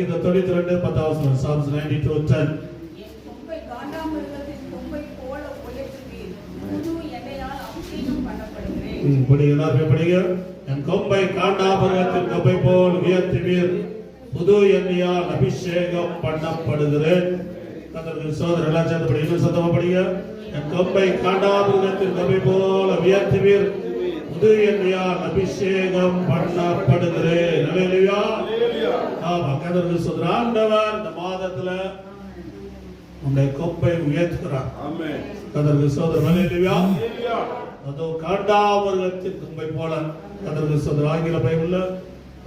இந்த தொண்ணூத்தி ரெண்டு பத்தாவது சாம்ஸ் நைன்டி டூ டென் என் கொம்பை படிங்க எல்லாருமே படிங்க என் காண்டாபுரத்தின் கொம்பை போல் உயர்த்துவீர். புது எண்ணெயால் அபிஷேகம் பண்ணப்படுகிறேன். சோதரர் எல்லாம் சேர்ந்து படிங்க இன்னும் சத்தமா படிங்க. என் கொம்பை காண்டாபுரத்தின் கொம்பை போல உயர்த்துவீர். புது எண்ணெயால் அபிஷேகம் பண்ணப்படுகிறேன். அல்லேலூயா ஆமா சொல்ற ஆண்டவர் இந்த மாதத்துல உன்னை கொம்பை உயர்த்துகிறார். அதோ காண்டாமிருகத்தின் கொம்பை போல அதற்கு சொல்ற ஆங்கில பைபிள்ல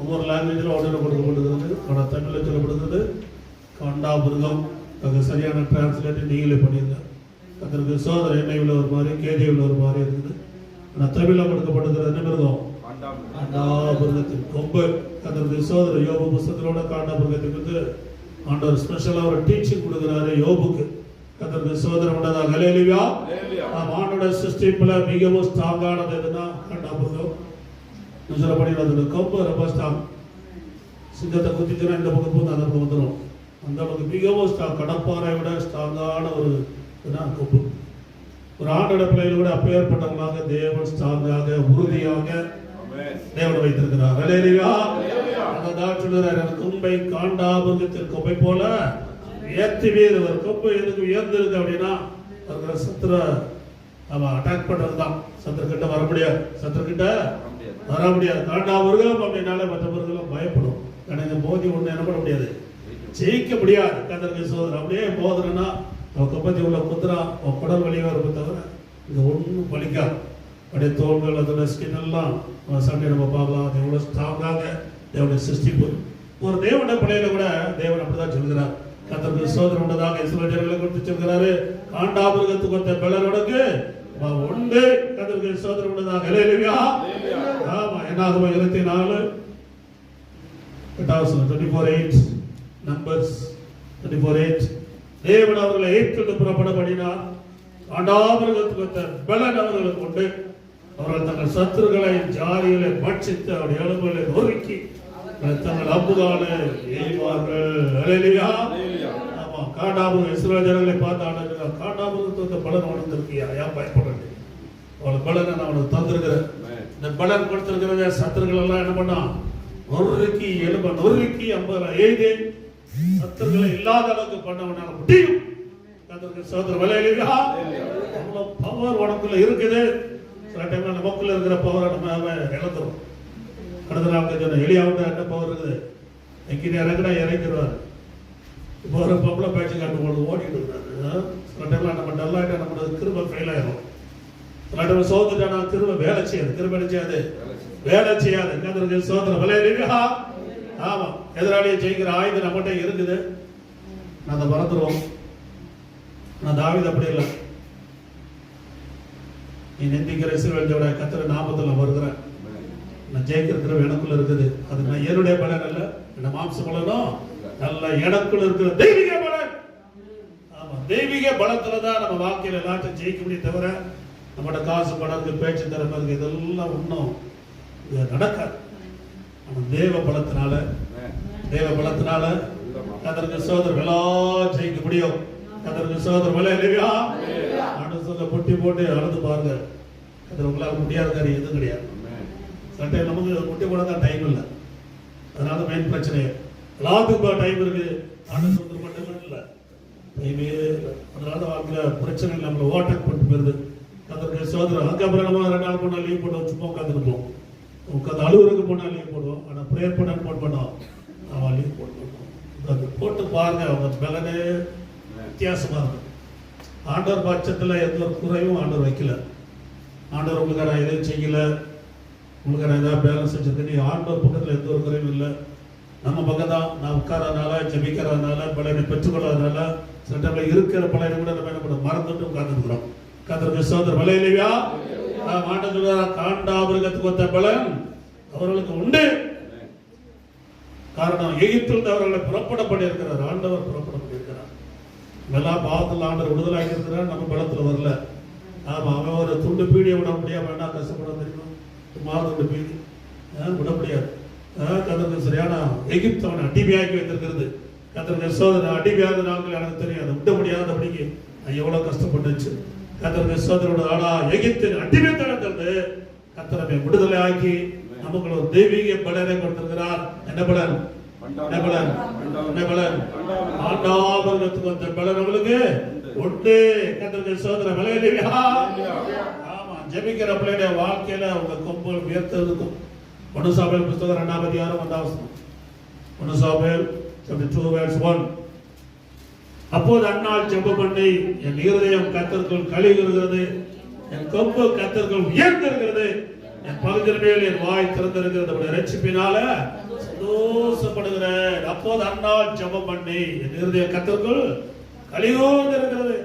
ஒவ்வொரு லாங்குவேஜில் ஒன்று கொடுக்கப்படுகிறது ஆனால் தமிழில் சொல்லப்படுகிறது காண்டாமிருகம் அது சரியான டிரான்ஸ்லேட் நீங்களே பண்ணிருங்க. அதற்கு சோதர எண்ணெயில் ஒரு மாதிரி கேஜிவில் ஒரு மாதிரி இருக்குது. ஆனால் தமிழில் கொடுக்கப்படுகிறது என்ன மிருகம். காண்டாமிருகத்தின் கொம்பு. அதற்கு சோதர யோபு புஸ்தகத்திலோட காண்டாமிருகத்துக்கு வந்து ஆண்டவர் ஸ்பெஷலாக ஒரு டீச்சிங் கொடுக்குறாரு யோபுக்கு. அதற்கு சோதரம் உண்டதாக. Hallelujah. நாம் ஆண்டோட சிஸ்டம்ல மிகவும் ஸ்ட்ராங்கானது எதுனா கண்டாபுரம் சொல்லப்படி அது கொம்பு ரொம்ப ஸ்ட்ராங் சிங்கத்தை குத்திச்சுன்னா இந்த பக்கம் போது அந்த பக்கம் வந்துடும் அந்த அளவுக்கு மிகவும் ஸ்ட்ராங் கடப்பாறை விட ஸ்ட்ராங்கான ஒரு இதுதான் கொம்பு. ஒரு ஆண்டோட பிள்ளைகள் கூட அப்பேற்பட்டவங்களாக தேவன் ஸ்ட்ராங்காக உறுதியாக. தேவன் வைத்திருக்கிறார். ஹalleluya Hallelujah. அந்த தான் சொல்லுறாரு "என் கொம்பை காண்டாபுரத்தில் கொம்பை போல உயர்த்துவீர் ஒரு கொம்பு எதுக்கு உயர்ந்திருக்கு அப்படின்னா இருக்கிற சத்துர அவன் அட்டாக் பண்ணுறது தான் சத்துரு கிட்ட வர முடியாது. சத்துரு கிட்ட வர முடியாது. காண்டாபுரம் அப்படின்னாலே மற்ற பயப்படும். ஏன்னா இந்த மோதி ஒன்று என்ன பண்ண முடியாது? ஜெயிக்க முடியாது. கதற்கு சோதனை. அப்படியே போதனைன்னா அவன் கப்பத்தி உள்ள குத்துறா அவன் குடல் வழியாக இருக்கும் தவிர இது ஒன்றும் பலிக்காது அப்படியே தோள்கள் அதோட ஸ்கின் எல்லாம் சண்டை நம்ம பார்க்கலாம். அது எவ்வளோ ஸ்ட்ராங்காக தேவனுடைய சிருஷ்டிப்பு. ஒரு தேவனுடைய பிள்ளையில கூட தேவன் அப்படிதான் சொல்கிறார். கத்தருக்கு சோதனை உண்டதாக இஸ்ரவேல் ஜனங்களை குறித்து சொல்கிறாரு. காண்டாமிருகத்துக்கு ஒத்த பிளரோடக்கு உண்டு. கத்தருக்கு சோதனை உண்டதாக இல்லையா ஆமா என்னாகும் இருபத்தி நாலு எட்டாவது twenty four eight Numbers twenty four eight தேவன் அவர்களை ஏற்றுக்கொண்டு புறப்பட பண்ணினார் ஆண்டாமிருகத்துக்கு ஒத்த பலன் அவர்களுக்கு உண்டு. அவர்கள் தங்கள் சத்துருக்களை ஜாதிகளை பட்சித்து அவருடைய எலும்புகளை நொறுக்கி தங்கள் ஹalleluya. ஆமா காண்டாபுரம் இஸ்ரவேல் ஜனங்களை பார்த்து ஆண்டவர் காண்டாபுரத்துக்கு பலன் உணர்ந்திருக்கியா ஏன் பயப்படுறது? அவளுக்கு பலனை நான் அவனுக்கு தந்திருக்கிறேன். இந்த பலன் கொடுத்திருக்கிறத சத்துருக்கள் எல்லாம் என்ன பண்ணான் நொறுக்கி எலும்ப நொறுக்கி ஐம்பது எழுதி சத்துருக்களை இல்லாத அளவுக்கு பண்ணவனால முடியும். சோதர அவ்வளவு பவர் உனக்குள்ள இருக்குது. சில டைம்ல நமக்குள்ள இருக்கிற பவரை நம்ம இழந்துரும். கடந்த நாள் சொன்ன எளியாவுக்கு என்ன பவர் இருக்குது. எங்கே இறங்குனா இறங்கிடுவார். இப்போ ஒரு பொம்பளை பேச்சு காட்டு போது ஓடிட்டு இருந்தாரு சில டைம்ல நம்ம டல்லாயிட்டா நம்ம திரும்ப ஃபெயில் ஆயிரும். சில டைம் சோத்துட்டா திரும்ப வேலை செய்யாது. திரும்ப என்ன செய்யாது? வேலை செய்யாது. கதற்கு சோதனை விளையாடுவா ஆமா. எதிராளியை ஜெயிக்கிற ஆயுதம் நம்மகிட்ட இருக்குது. நான் அதை மறந்துடுவோம் நான் தாவித அப்படி இல்லை. நீ நிந்திக்கிற இஸ்ரவேலோட கத்திர நாமத்தில் வருகிறேன் நான் ஜெயிக்கிற எனக்குள்ள இருக்குது. அது நான் என்னுடைய பலன் அல்ல என்ன மாம்ச பலனும் நல்ல எனக்குள்ள இருக்கிற தெய்வீக பலன்! ஆமா தெய்வீக பலத்துல தான் நம்ம வாழ்க்கையில எல்லாத்தையும் ஜெயிக்க முடியும் தவிர நம்மளோட காசு பணம் இருக்கு பேச்சு திறமை இதெல்லாம் ஒன்றும் இது நடக்காது. நம்ம தேவ பலத்தினால தேவ பலத்தினால அதற்கு சோதர் எல்லாம் ஜெயிக்க முடியும். அதற்கு சோதர் விலை இல்லையா? அடுத்த பொட்டி போட்டு அளந்து பாருங்க. அது உங்களால் முடியாத காரியம் எதுவும் கிடையாது. சில டைம் நமக்கு முட்டி போட தான் டைம் இல்லை. அதனால மெயின் பிரச்சனை. எல்லாத்துக்கும் டைம் இருக்கு. ஆண்டு சொந்தம் மட்டும் இல்லை. டைமே இல்லை அதனால வாழ்க்கையில் பிரச்சனை நம்மளை ஓட்டக் கொண்டு போயிருது அதற்கு சோதரம் அதுக்கப்புறம் நம்ம ரெண்டு நாள் போனால் லீவ் போட்டு சும்மா உட்காந்துருப்போம் உட்காந்து அலுவலகம் போனால் லீவ் போடுவோம். ஆனால் ப்ரேயர் பண்ண போட் பண்ணோம். அவன் லீவ் போட்டு அது போட்டு பாருங்க. அவங்க பலனே வித்தியாசமாக இருக்கும் ஆண்டவர் பட்சத்தில் எந்த ஒரு குறையும் ஆண்டவர் வைக்கல. ஆண்டவர் உங்களுக்கான எதுவும் செய்யல. உங்களுக்கு நான் ஏதாவது பேலன்ஸ் வச்சிருக்கேன் நீ ஆண்டவர் பக்கத்தில் எந்த ஒரு குறையும் இல்லை. நம்ம பக்கம் தான் நான் உட்காரனால ஜபிக்கிறதுனால பலனை பெற்றுக்கொள்றதுனால சில டைம்ல இருக்கிற பலனை கூட நம்ம என்ன பண்ண மறந்துட்டு உட்கார்ந்துருக்கிறோம் கத்திர சோதர் விளையிலையா ஆண்டவர் சொல்றாரா? காண்டாமிருகத்துக்கு ஒத்த பலன் அவர்களுக்கு உண்டு. காரணம் எகிப்தில் அவர்களை புறப்பட பண்ணியிருக்கிறார். ஆண்டவர் புறப்பட பண்ணியிருக்கிறார். இதெல்லாம் பாவத்தில் ஆண்டவர் விடுதலாகி இருக்கிறார். நம்ம பலத்தில் வரல. ஆமா அவன் ஒரு துண்டு பீடியை விட முடியாமல் என்ன கஷ்டப்பட தெரியுமா? சும்மா துண்டு விட முடியாது கத்தருக்கு சரியான எகிப்து அவனை அடிமையாக்கி வைத்திருக்கிறது. கத்தருக்கு சோதனை அடிமையாத நாட்கள் எனக்கு தெரியும். அதை விட முடியாதபடிக்கு நான் எவ்வளவு கஷ்டப்பட்டுச்சு. கத்தருக்கு சோதனோட ஆளா எகிப்தின் அடிமைத்தனத்திலிருந்து கத்தரமை விடுதலை ஆக்கி நமக்கு ஒரு தெய்வீக பலனை கொடுத்திருக்கிறார். என்ன பலன்? என்ன பலன்? என்ன பலன்? ஆண்டாபர்களுக்கு வந்த பலன் அவளுக்கு ஒட்டு கத்தருக்கு சோதனை விளையாடுவியா ஜெபிக்கிற பிள்ளைடைய வாழ்க்கையில அவங்க கொம்பு உயர்த்ததுக்கும். ஒன்று சாபேல் புஸ்தகம் ரெண்டாம் அதிகாரம் வந்தாவசனம் ஒன்று சாபேல் டூ வேர்ஸ் ஒன் அப்போது அண்ணால் ஜெபம் பண்ணி என் இருதயம் கத்தர்கள் கழிகிறது என் கொம்பு கத்தர்கள் உயர்ந்திருக்கிறது என் பகுதியின் மேல் என் வாய் திறந்திருக்கிறது ரட்சிப்பினால சந்தோஷப்படுகிறேன் அப்போது அண்ணால் ஜெபம் பண்ணி என் இருதய கத்தர்கள் கழிவோடு இருக்கிறது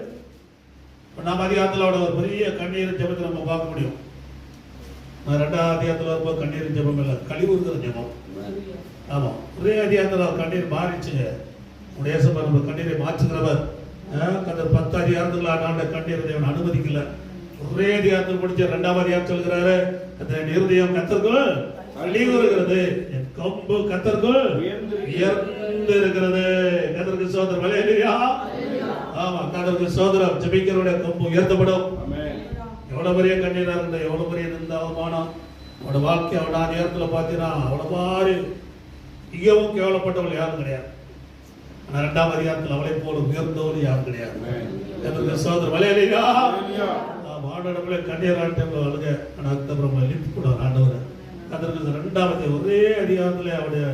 இப்ப நாம் அதிகாரத்தில் அவட ஒரு பெரிய கண்ணீர் ஜெபத்தை நம்ம பார்க்க முடியும். ரெண்டாவது அதிகாரத்தில் வரும்போது கண்ணீர் ஜெபம் இல்லை கழிவுறுகிற ஜெபம். ஆமா. ஒரே அதிகாரத்தில் கண்ணீர் மாறிச்சுங்க உடைய நம்ம கண்ணீரை மாற்றுகிறவர். கந்தர் பத்து அதிகாரத்தில் ஆண்டாண்ட கண்ணீர் தேவன் அனுமதிக்கல. ஒரே அதிகாரத்தில் முடிச்ச ரெண்டாவது அதிகாரம் சொல்கிறாரு அந்த இருதயம் கத்தர்கள் இருக்கிறது என் கொம்பு கத்தர்கள் உயர்ந்து இருக்கிறது கத்தருக்கு சோதரம் வலையிலையா ஆமா கத்தருக்கு சோதரம் ஜபிக்கிறவருடைய கொம்பு உயர்த்தப்படும். எவ்வளவு பெரிய கண்ணீரா இருந்த எவ்வளவு பெரிய நிந்த அவமானம் அவனோட வாழ்க்கை அவனோட நேரத்துல பாத்தீங்கன்னா அவ்வளவு மாதிரி மிகவும் கேவலப்பட்டவள் யாரும் கிடையாது. ஆனா ரெண்டாம் அதிகாரத்தில் அவளை போல உயர்ந்தவள் யாரும் கிடையாது. எனக்கு சோதரம் வலையிலையா ஆண்டவர்களே கண்ணீர் ஆண்டவர்கள் அழுக. ஆனால் அதுக்கப்புறம் லிப்ட் கூட ஆண்டவர். அதற்கு ரெண்டாவது ஒரே அதிகாரத்தில் அவருடைய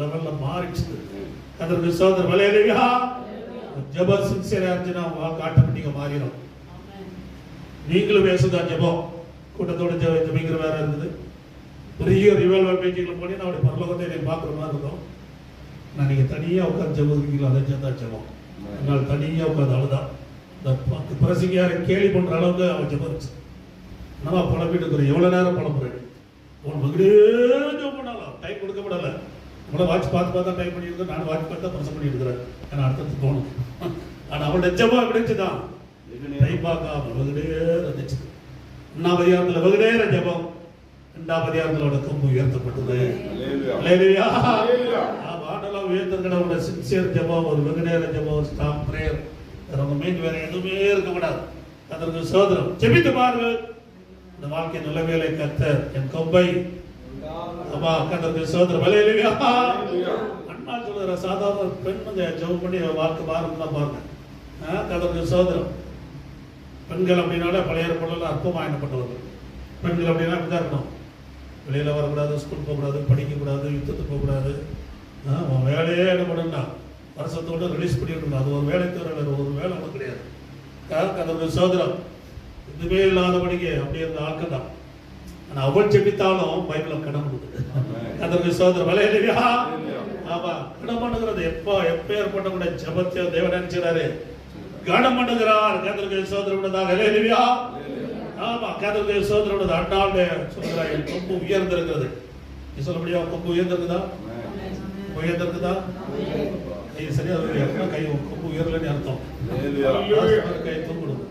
லெவல்ல மாறிச்சு அதற்கு சோதர் வலையிலையா ஜபம் சின்சியரா இருந்துச்சுன்னா வாழ்க்கை ஆட்டோமேட்டிக்கா மாறிடும் நீங்களும் பேசுதான் ஜெபம். கூட்டத்தோட ஜெப ஜபிக்கிற வேற இருந்தது. பெரிய ரிவால்வர் பேச்சுகளை பண்ணி நான் பரலோகத்தை நீங்க பார்க்குற மாதிரி இருக்கும் நான் நீங்க தனியா உட்காந்து ஜெபம் அதை சேர்ந்தா ஜெபம். என்னால் தனியா உட்காந்து அழுதான். இந்த பத்து கேலி பண்ற அளவுக்கு அவன் இருந்துச்சு. நம்ம புலம்பிட்டு இருக்கிறோம் எவ்வளவு நேரம் புலம்புறேன் உன் மகிழே ஜெபம் பண்ணலாம் டைம் கொடுக்க நம்மள வாட்ச் பார்த்து பார்த்தா டைம் பண்ணியிருக்கோம் நான் வாட்ச் பார்த்தா பிரசம் பண்ணியிருக்கிறேன். ஏன்னா அடுத்தது போகணும் ஆனா அவனுடைய ஜெபம் கிடைச்சுதான் டைம் பார்க்காம வெகுடே ரசிச்சு ஒன்னாம் அதிகாரத்துல வெகுடேற ஜெபம். ரெண்டாம் அதிகாரத்துல கொம்பு உயர்த்தப்பட்டது. ஆமா, ஆண்டவரால் உயர்த்திருக்கிறவங்களோட sincere ஜெபம், ஒரு வெகு நேர ஜெபம், ஒரு prayer. வேற ஒண்ணுமே இங்க வேற எதுவுமே இருக்கக்கூடாது. அதற்கு சோதரம் ஜெபித்து பாருங்கள். இந்த வாழ்க்கை நிலைமையில கத்தர் என் கொம்பை அப்பா கத்தருக்கு சோதரம் அல்லேலூயா. அண்ணா சொல்லுற சாதாரண ஒரு பெண் வந்து ஜெபம் பண்ணி அவ வாழ்க்கை மாறும்னா பாருங்க. ஆ, கத்தருக்கு சோதரம் பெண்கள் அப்படின்னாலே பழைய பொருள் அற்பமாயினப்பட்டவர்கள் பெண்கள் அப்படின்னா அப்படிதான் இருக்கணும். வெளியில் வரக்கூடாது ஸ்கூல் போகக்கூடாது படிக்கக்கூடாது யுத்தத்துக்கு போகக்கூடாது. ஆ, உன் வேலையே என்ன பண்ணா வருஷத்தோட ரிலீஸ் பண்ணிடணும் அது ஒரு வேலை தவிர வேற ஒரு வேலை ஒன்றும் கிடையாது. யாருக்கு சோதரம் இதுவே இல்லாதபடிக்கு அப்படி இருந்த ஆட்கள் தான். ஆனா அவள் ஜெபித்தாலும் பைபிள் கடன் கொடுக்குது. அதற்கு சோதரம் விளையாடுவியா ஆமா. கடன் பண்ணுகிறது. எப்போ எப்பேற்பட்ட கூட ஜபத்தை தேவன் நினைச்சாரு கடன் பண்ணுகிறார். கதற்கு சோதரம் விடுதாக விளையாடுவியா ஆமா. கதற்கு சோதரம் விடுது அண்ணாவுடைய என் கொம்பு உயர்ந்திருக்கிறது. நீ சொல்ல முடியும்? கொம்பு உயர்ந்திருக்குதா? உயர்ந்திருக்குதா? கை சரியா. எப்ப கை கொம்பு உயரலன்னு அர்த்தம். கை தூக்கிடும்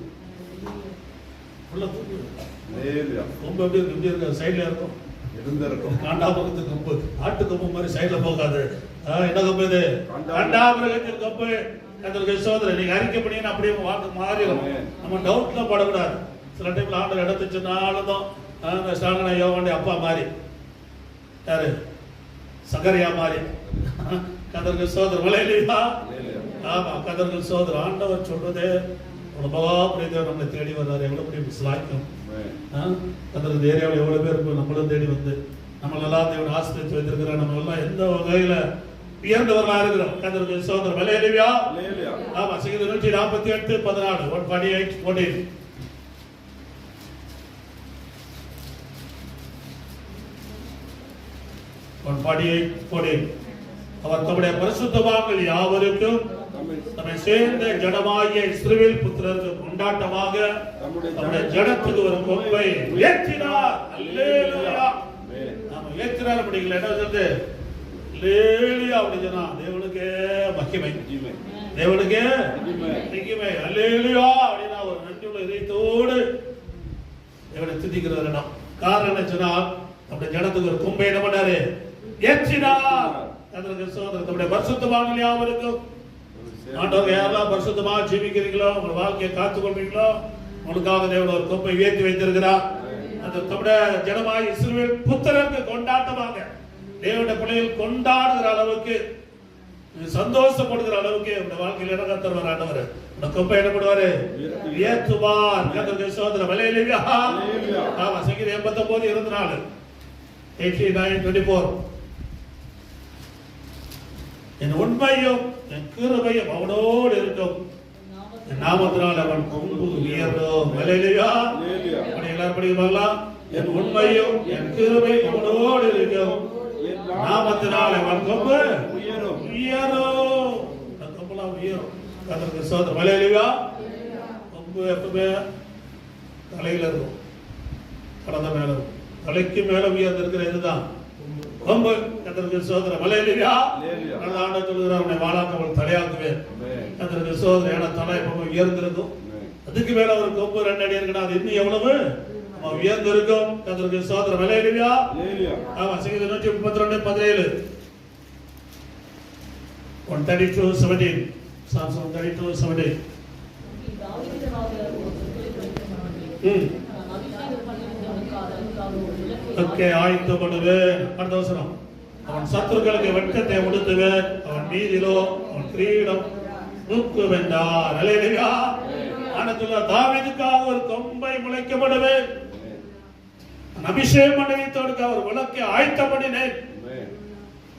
உள்ள தூக்கிடும் கொம்பு எப்படி இருக்கு இப்படி இருக்கு சைடுல இருக்கும். காண்டாபுரத்து கொம்பு. ஆட்டு கொம்பு மாதிரி சைடுல போகாது. என்ன கொம்பு இது? காண்டாபுரத்தில் கொம்பு. அதற்கு சோதனை. நீங்க அறிக்கை பண்ணீங்கன்னா அப்படியே வாழ்க்கை மாறிடும். நம்ம டவுட்ல படக்கூடாது. சில டைம்ல ஆண்டர் இடத்து சொன்னாலும் அந்த ஸ்டாங்கன யோகனுடைய அப்பா மாதிரி யாரு? சகரியா மாதிரி கதர்கள் சோதர் விளையாடுவா ஆமா கதர்கள் சோதர் ஆண்டவர் சொல்றதே. ஒரு மகா புரிதர் நம்மளை தேடி வர்றாரு. எவ்வளவு பெரிய விசுவாக்கம் கதருக்கு ஏரியாவில் எவ்வளவு பேர் நம்மளும் தேடி வந்து நம்மளெல்லாம் தேவன் ஆசிரியத்து வைத்திருக்கிறார். நம்ம எல்லாம் எந்த வகையில உயர்ந்தவர்களா இருக்கிறோம்? கதருக்கு சோதர் விளையாடுவியா ஆமா சிகிது நூற்றி நாற்பத்தி எட்டு பதினாலு one forty eight fourteen one forty eight fourteen அவர் தம்முடைய பரிசுத்தவான்கள் யாவருக்கும் தம்மை சேர்ந்த ஜடமாகிய இஸ்ரவேல் புத்திரருக்கு கொண்டாட்டமாக தம்முடைய ஜடத்துக்கு ஒரு கொம்பை அல்லேலூயா. நாம உயர்த்தினார் அப்படிங்கல என்ன சொல்றது? அல்லேலூயா அப்படி சொன்னா தேவனுக்கே மகிமை. தேவனுக்கே மகிமை. அல்லேலூயா அப்படின்னா ஒரு நன்றியுள்ள இதயத்தோடு தேவனை துதிக்கிற இடம். காரணம் என்ன சொன்னா நம்முடைய ஜனத்துக்கு ஒரு கொம்பை என்ன பண்ணாரு? ஏற்றினார். அதற்கு சோதரர் நம்முடைய பரிசுத்தமான யாவருக்கும் ஆண்டவர் யாரெல்லாம் பரிசுத்தமா ஜீவிக்கிறீங்களோ உங்க வாழ்க்கையை காத்துக் கொள்றீங்களோ உங்களுக்காக தேவன் ஒரு கொப்பை உயர்த்தி வைத்திருக்கிறார். அந்த நம்முடைய ஜனமாய் இஸ்ரவேல் புத்தருக்கு கொண்டாட்டமாக தேவனுடைய பிள்ளைகள் கொண்டாடுகிற அளவுக்கு சந்தோஷப்படுகிற அளவுக்கு இந்த வாழ்க்கையில் இடம் கத்தர் ஆண்டவர். இந்த கொப்பை என்ன பண்ணுவாரு? உயர்த்துவார் கத்தருக்கு சோதர வலையிலேயா ஆமா சங்கீதம் எண்பத்தி ஒன்பது இருபத்தி நாலு. எயிட்டி நைன் டுவெண்ட்டி ஃபோர் என் உண்மையும் என் கிருபையும் அவனோடு இருக்கும். என் நாமத்தினால் அவன் கொம்பு உயரும் வலையிலையா அப்படி எல்லாரும் படிக்கலாம் என் உண்மையும் என் கிருபை அவனோடு இருக்கும். நாமத்தினால் அவன் கொம்பு உயரும். உயரும். அந்த கொம்புலாம் உயரும். அதற்கு சோதர வலையிலையா கொம்பு எப்பவுமே தலையில இருக்கும். கடந்த மேல இருக்கும். தலைக்கு மேல உயர்ந்திருக்கிற இதுதான். கொம்பு கத்தருக்கு சோதர வலையிலையா. நல்ல ஆண்ட சொல்கிறார் உன்னை வாழாக்கவள் தலையாக்குவேன் கத்தருக்கு சோதர ஏன்னா தலை எப்பவுமே உயர்ந்திருக்கும். அதுக்கு மேல ஒரு கொம்பு ரெண்டு அடி இருக்குன்னா அது இன்னும் எவ்வளவு? நம்ம உயர்ந்திருக்கும். கத்தருக்கு சோதர வலையிலையா ஆமா சங்கீதம் நூற்றி முப்பத்தி ரெண்டு பதினேழு one thirty two seventeen one thirty two seventeen hmm. Okay ஆயத்தப்படுவேன் அடுத்த அவசரம் அவன் சத்துருக்களுக்கு வெட்கத்தை உடுத்துவேன் அவன் மீதிலோ அவன் கிரீடம் தூக்கு வென்றார் அலையா ஆனத்துல தாவிதுக்காக ஒரு கொம்பை முளைக்கப்படுவேன் அபிஷேகம் பண்ணி அவர் விளக்கை ஆயத்தப்படினேன்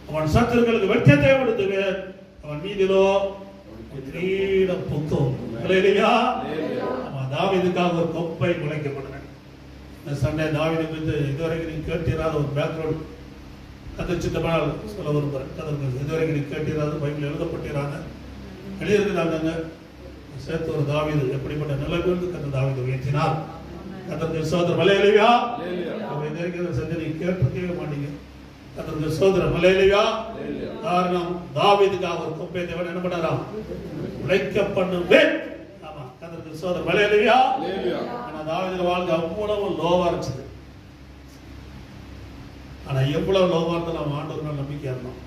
அவன் சத்துருக்களுக்கு வெட்கத்தை உடுத்துவேன் அவன் மீதிலோ கிரீடம் புத்தும் அலையா அவன் தாவிதுக்காக ஒரு கொம்பை முளைக்கப்படுவேன் சண்டே தாவிதை குறித்து இதுவரைக்கும் நீங்கள் கேட்டிராத ஒரு பேக்ரவுண்ட் கதை சித்தமாக சொல்ல விரும்புகிறேன் அதற்கு இதுவரைக்கும் நீங்கள் கேட்டிராத பைபிள் எழுதப்பட்டிராத எழுதியிருக்கிறாங்க சேர்த்து ஒரு தாவிது எப்படிப்பட்ட நிலைமையிலிருந்து கத்த தாவீது உயர்த்தினார். கத்தருக்கு சோதர மலையிலையா அவர் இது வரைக்கும் செஞ்சு நீங்க கேட்டிருக்கவே மாட்டீங்க. கத்தருக்கு சோதர மலையிலையா காரணம் தாவிதுக்காக ஒரு கொப்பை தேவன் என்ன பண்ணாராம்? உழைக்க பண்ணுவேன் சோதர மலையலையா ஆனா தாவீது வாழ்க்கை அவ்வளவு லோவா இருந்துச்சு. ஆனா எவ்வளவு லோவா இருந்தாலும் அவன் ஆண்டவர் மேல நம்பிக்கை இருந்தோம்.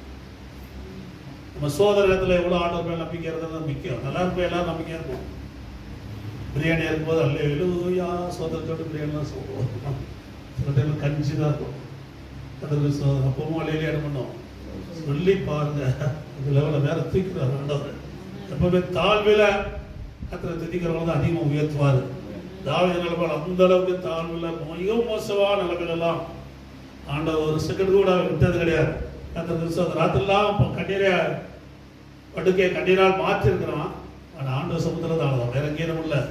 நம்ம சோதர இடத்துல எவ்வளவு ஆண்டவர் மேல நம்பிக்கை இருந்தது முக்கியம். நல்லா இருப்போம் எல்லாரும் நம்பிக்கையா இருக்கும் பிரியாணி இருக்கும்போது அல்ல எழுயா சோதரத்தோடு பிரியாணிலாம் சொல்லுவோம் சில டைம்ல கஞ்சி தான் இருக்கும். அதற்கு அப்பவும் அலையிலே இடம் பண்ணோம்? சொல்லி பாருங்க. இந்த லெவலில் வேற தூக்கிறார் ஆண்டவர். எப்பவுமே தாழ்வில கத்திர திதிக்கிறவங்க தான் அதிகமாக உயர்த்துவார். தாவீது நிலைமை அந்த அளவுக்கு தாழ்வில் மிக மோசமான நிலைமையில எல்லாம் ஆண்டவர் ஒரு செகண்ட் கூட விட்டது கிடையாது. கத்திர கிறிஸ்தவ ராத்திரிலாம் கண்ணீரை படுக்கையை கண்ணீரால் மாற்றிருக்கிறான். ஆனால் ஆண்டவர் சமுத்திரத்தால் தான் வேற எங்கேயும் இல்லை.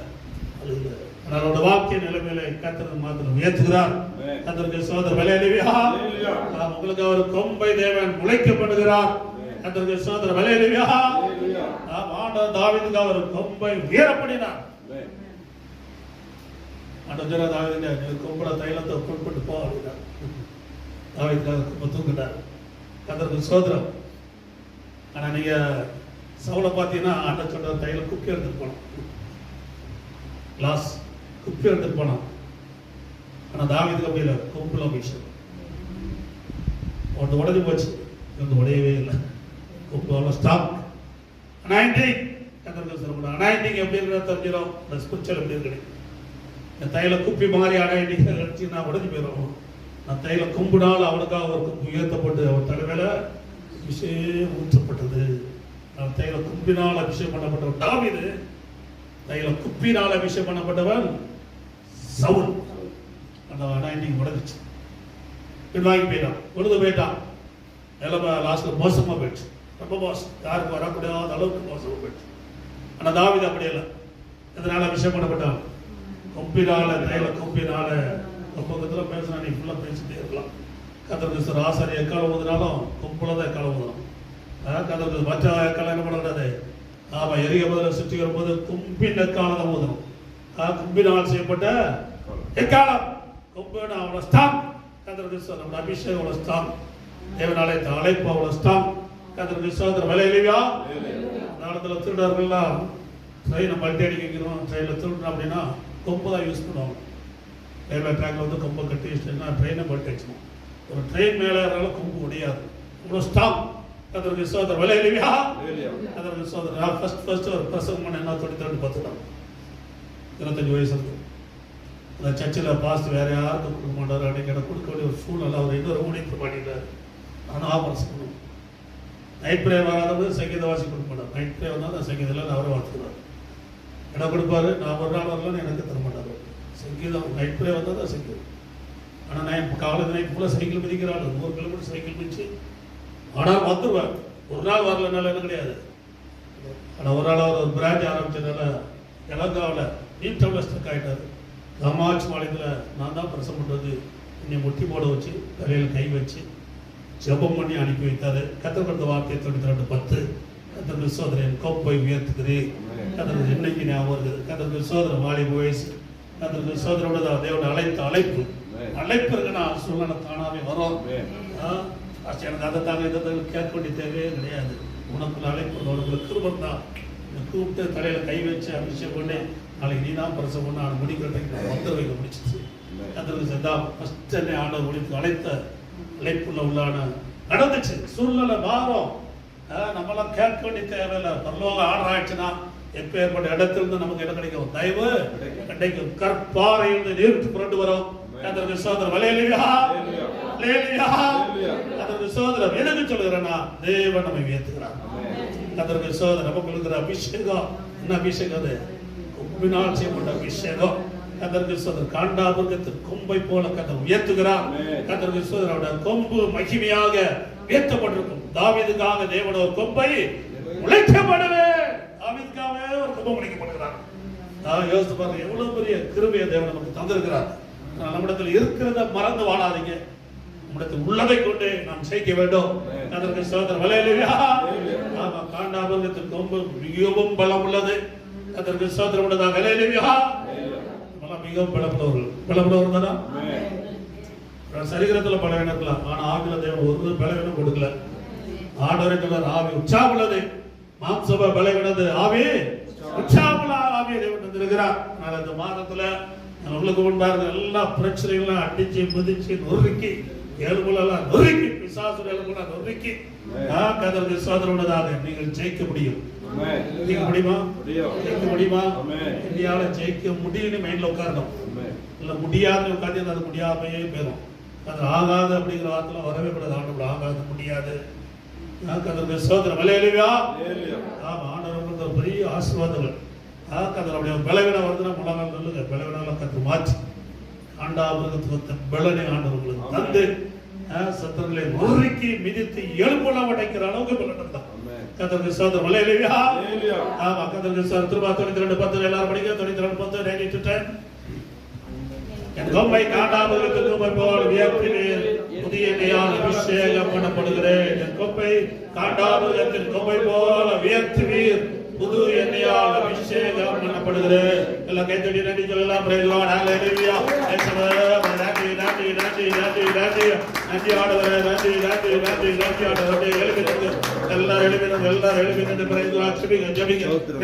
அது இல்லை அவரோட வாக்கிய நிலைமையில கத்திர மாத்திரம் உயர்த்துகிறார். கத்திற்கு சோதர. ஆம், உங்களுக்கு அவர் கொம்பை தேவன் முளைக்கப்படுகிறார் கத்திற்கு சோதர விலையறிவியா ஆம், ஆண்டவர் தாவீதுக்கு அவர் கொம்பை உயரப்படினார். ஆண்டவர் தாவீதுங்க நீ கொம்புல தைலத்தை கொண்டு போ அப்படின்னா தாவீதுக்காக கொம்பை தூக்கிட்டார். கத்திற்கு சோதரம் ஆனா நீங்க சவுளை பார்த்தீங்கன்னா ஆண்ட சொல்ற தைல குப்பி எடுத்துட்டு போனோம் கிளாஸ் குப்பி எடுத்துட்டு போனோம் ஆனா தாவீதுக்கு அப்படி இல்லை. கொம்புல அபிஷேகம் ஒன்று உடஞ்சி போச்சு. இது உடையவே இல்லை. கொம்பு அவ்வளோ ஸ்டாக் அனாயிண்டிங் கத்தர்கள் சொல்லக்கூடாது அனாயிண்டிங் எப்படி இருக்கிறத தெரிஞ்சிடும் இந்த ஸ்பிரிச்சுவல் எப்படி இருக்கு இந்த தையில குப்பி மாதிரி அனாயிண்டிங் அடிச்சு நான் உடஞ்சி போயிடும் நான் தையில கும்பிடால் அவனுக்காக ஒரு உயர்த்தப்பட்டு அவன் தலைமையில அபிஷேகம் ஊற்றப்பட்டது. நான் தையில கும்பினால் அபிஷேகம் பண்ணப்பட்டவன் டாவிது தையில குப்பினால் அபிஷேகம் பண்ணப்பட்டவன் சவுல். அந்த அனாயிண்டிங் உடஞ்சிச்சு. பின்வாங்கி போயிட்டான். உழுது போயிட்டான். நிலைமை லாஸ்ட்ல மோசமா போயிடுச்சு. ரொம்ப மோசம் யாருக்கும் வரக்கூடாத அளவுக்கு மோசம் போயிடுச்சு. ஆனால் தாவீது அப்படி இல்லை. இதனால விஷயம் பண்ணப்பட்டான்? கொம்பினால தேவ கொம்பினால பக்கத்துல பேசுனா நீ ஃபுல்லாக பேசிட்டே இருக்கலாம். கதற்கு சார் ஆசாரி எக்காலம் ஊதினாலும் கொம்புல தான் எக்காலம் ஊதணும். கதற்கு மற்ற எக்காலம் என்ன பண்ணக்கூடாது? ஆமா எரிய முதல்ல சுற்றி வரும்போது கும்பின் எக்காலம் தான் ஊதணும். கும்பினால் செய்யப்பட்ட எக்காலம்? கொம்புனா அவனோட ஸ்டாம் கதற்கு சார் நம்ம அபிஷேகம் ஸ்டாம் தேவனாலே இந்த அழைப்பு அவ்வளோ ஸ்டாம் கதற்கு சோதர விலையிலையா காலத்தில் திருடர்கள்லாம் ட்ரெயினை மல்டி அடிக்க வைக்கிறோம் ட்ரெயினில் திருடணும் அப்படின்னா கொம்பு தான் யூஸ் பண்ணுவாங்க. ரயில்வே ட்ராக்ல வந்து கொம்பை கட்டி வச்சுட்டா ட்ரெயினை மல்டி அடிச்சிடும். ஒரு ட்ரெயின் மேலே ஏறாலும் கொம்பு உடையாது இவ்வளவு ஸ்டாப் கத்தருக்கு சோதர் விலையிலையா Hallelujah. கத்தருக்கு சோதர் நான் ஃபர்ஸ்ட் ஃபர்ஸ்ட் ஒரு பிரசங்கம் பண்ண என்ன தொண்ணூத்தி ரெண்டு பத்து தான் இருபத்தஞ்சு வயசு இருக்கு. அந்த சர்ச்சில் பாஸ்ட் வேற யாருக்கும் கொடுக்க மாட்டார். அன்னைக்கு எனக்கு கொடுக்க வேண்டிய ஒரு சூழ்நிலை. அவர் இன்னொரு ஊழியத்து பண்ணிட்டார் ஆனால் ஆபரேஷன் பண்ணுவோம் நைட் பிரேயர் வராதவங்க சங்கீத வாசி கொடுக்க மாட்டார் நைட் பிரேயர் வந்தால் சங்கீதம் சங்கீதத்தில் அவரை வாத்துக்கிறார் இடம் கொடுப்பாரு நான் ஒரு நாள் வரலன்னு எனக்கு தர மாட்டார். சங்கீதம் நைட் பிரேயர் வந்தால் தான் சங்கீதம். ஆனால் நான் காலையில் நைட் ஃபுல்லாக சைக்கிள் மிதிக்கிறாள் நூறு கிலோமீட்டர் சைக்கிள் மிதிச்சு ஆனால் வந்துடுவேன் ஒரு நாள் வரலனால என்ன கிடையாது. ஆனால் ஒரு நாள் அவர் ஒரு பிரான்ச் ஆரம்பிச்சதுனால இலங்காவில் நீட்டவில் ஸ்டக் ஆகிட்டார் காமாட்சி மாநிலத்தில் நான் தான் பிரசம் பண்ணுறது என்னை முட்டி போட வச்சு தலையில் கை வச்சு ஜெபம் பண்ணி அனுப்பி வைத்தாரு. கத்தர் கொடுத்த வார்த்தை தொண்ணூத்தி ரெண்டு பத்து. கத்தர் விசோதரன் கோப்பை உயர்த்துகிறேன். கத்தர் இன்னைக்கு ஞாபகம் இருக்குது. கத்தர் விசோதர வாலிப வயசு கத்தர் விசோதரோட தேவன் அழைத்த அழைப்பு. அழைப்பு இருக்கு. நான் சூழ்நிலை தானாவே வரும். எனக்கு அதை தாங்க இதை தாங்க கேட்க வேண்டிய தேவையே கிடையாது. உனக்குள்ள அழைப்பு உனக்குள்ள கிருபம் தான். கூப்பிட்டு தலையில கை வச்சு அபிஷேகம் பண்ணி நாளைக்கு நீ தான் பிரசவம் பண்ண. நான் முடிக்கிற டைம் நான் வந்து வைக்க முடிச்சிச்சு. அதற்கு செந்தா ஃபர்ஸ்ட் என்னை ஆண்டவர் முடித்து அழைத்த அழைப்புள்ள உள்ளான நடந்துச்சு. சூழ்நிலை மாறும். நம்மளாம் கேட்க வேண்டிய தேவையில்லை. பரலோக ஆர்டர் ஆயிடுச்சுன்னா எப்பேற்பட்ட இடத்திலிருந்து நமக்கு என்ன கிடைக்கும்? தயவு. கிடைக்கும் கற்பாறையிலிருந்து நீர்த்து புரண்டு வரும். அதற்கு சோதரம் வலையிலையா லேலியா அதற்கு சோதரம் எதுக்கு சொல்லுகிறேன்னா தேவன் நம்மை உயர்த்துகிறார். அதற்கு சோதரம் நமக்கு இருக்கிற அபிஷேகம். என்ன அபிஷேகம் அது? கொம்பினால் செய்யப்பட்ட அபிஷேகம். கதற்கு சோதர் காண்டாபுரத்தின் கொம்பை போல கதர் உயர்த்துகிறார். கதற்கு சோதர் அவருடைய கொம்பு மகிமையாக உயர்த்தப்பட்டிருக்கும். தாவீதுக்காக தேவன் ஒரு கொம்பை உழைக்கப்படவே தாவீதுக்காகவே ஒரு கொம்பு உழைக்கப்படுகிறார் நான் யோசித்து பாருங்க எவ்வளவு பெரிய கிருபையை தேவன் நமக்கு தந்திருக்கிறார். நம்மிடத்தில் இருக்கிறத மறந்து வாழாதீங்க. நம்மிடத்தில் உள்ளதை கொண்டு நாம் செய்ய வேண்டும். அதற்கு சோதர் வலையிலையா ஆமா காண்டாபுரத்தின் கொம்பு மிகவும் பலம் உள்ளது. அதற்கு சோதரம் உள்ளதாக வலையிலையா மிகவும் பலமுள்ளவர்கள் பலமுள்ளவர் தானா சரீரத்துல பலவீனம் இருக்கலாம். ஆனா ஆவில தேவன் ஒரு பலவீனம் கொடுக்கல. ஆண்டவரை ஆவி உற்சாகமுள்ளது மாம்சப பலவீனது ஆவி உற்சாகமுள்ள ஆவி தேவன் தந்திருக்கிறார். நான் இந்த மாதத்துல உங்களுக்கு முன்பாக எல்லா பிரச்சனைகளும் அடிச்சு மிதிச்சு நொறுக்கி எலும்புலாம் நொறுக்கி பிசாசு எலும்புலாம் நொறுக்கி நான் கதற்கு சோதனை உள்ளதாக நீங்கள் ஜெயிக்க முடியும். ஜெயிக்க முடியுமா. ஜெயிக்க முடியுமா. இந்தியாவில் ஜெயிக்க முடியும்னு மைண்ட்ல உட்காரணும். இல்ல முடியாது உட்காந்து அது முடியாமையே போயிடும் அது ஆகாது அப்படிங்கிற வார்த்தைலாம் வரவே கூடாது. ஆண்டு ஆகாது முடியாது. அதற்கு சோதனை விலையிலையா ஆமா ஆண்டவர்களுக்கு ஒரு பெரிய ஆசீர்வாதங்கள். அப்படியே பலவீனம் வருதுன்னா முழங்கால் நல்லுங்க பலவீனம் கத்து மாற்றி. ஆண்டாமிருகத்துக்கு வந்த பலனை ஆண்டவர்களுக்கு தந்து. சத்தர்களை நொறுக்கி மிதித்து எலும்புலாம் உடைக்கிற அளவுக்கு பலன் கதற்கு சோதனை விலையிலையா ஆமா கதற்கு சோதனை திரும்ப தொண்ணூத்தி ரெண்டு பத்து எல்லாரும் படிக்க தொண்ணூத்தி ரெண்டு பத்து நைன்டி டு டென் கொம்பை காண்டாமிருகத்துக்கு கொம்பை போல் வியப்பினீர் புதிய நியால் அபிஷேகம் பண்ணப்படுகிறேன். என் கொம்பை காண்டாமிருகத்தின் கொம்பை போல வியர்த்துவீர் புது எண்ணெயால் அபிஷேகம் பண்ணப்படுகிறேன். எல்லாம் கைத்தடி the Lord. hallelujah நன்றி நன்றி நன்றி நன்றி நன்றி நன்றி ஆண்டவரே நன்றி நன்றி நன்றி நன்றி ஆண்டவரே எழுப்பி நின்று எல்லாரும் எழுப்பி நின்று எல்லாரும் எழுப்பி நின்று praise the Lord ஜெபிங்க ஜெபிங்க